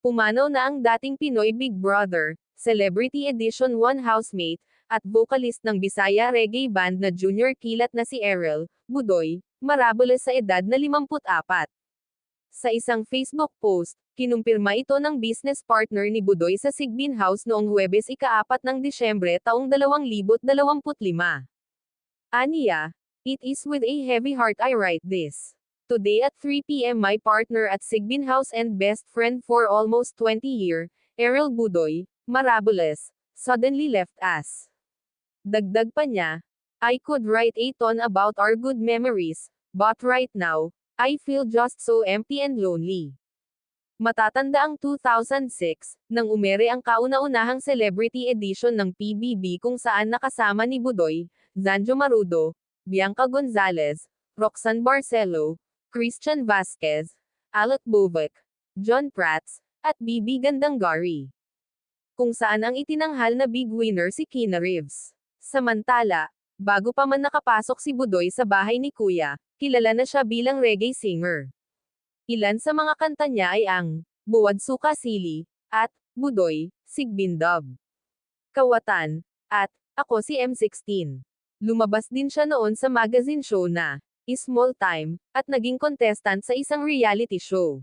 Pumanaw na ang dating Pinoy Big Brother, Celebrity Edition 1 housemate, at vocalist ng Bisaya Reggae Band na junior kilat na si Errol, Budoy, marabules sa edad na 54. Sa isang Facebook post, kinumpirma ito ng business partner ni Budoy sa Sigbin House noong Huwebes ika-4 ng Disyembre taong 2025. Aniya, It is with a heavy heart I write this. Today at 3 p.m. my partner at Sigbin House and best friend for almost 20 year, Errol Budoy, Marabules, suddenly left us. Dagdag pa niya, I could write a ton about our good memories, but right now, I feel just so empty and lonely. Matatanda ang 2006, nang umere ang kauna-unahang celebrity edition ng PBB kung saan nakasama ni Budoy, Zanjo Marudo, Bianca Gonzalez, Roxanne Barcelo, Christian Vasquez, Alec Bovek, John Prats, at Bibi Gandangari. Kung saan ang itinanghal na big winner si Keanu Reeves. Samantala, bago pa man nakapasok si Budoy sa bahay ni Kuya, kilala na siya bilang reggae singer. Ilan sa mga kanta niya ay ang Buwad Suka Sili, at Budoy, Sigbindab. Kawatan, at Ako si M16. Lumabas din siya noon sa magazine show na Small Time, at naging contestant sa isang reality show.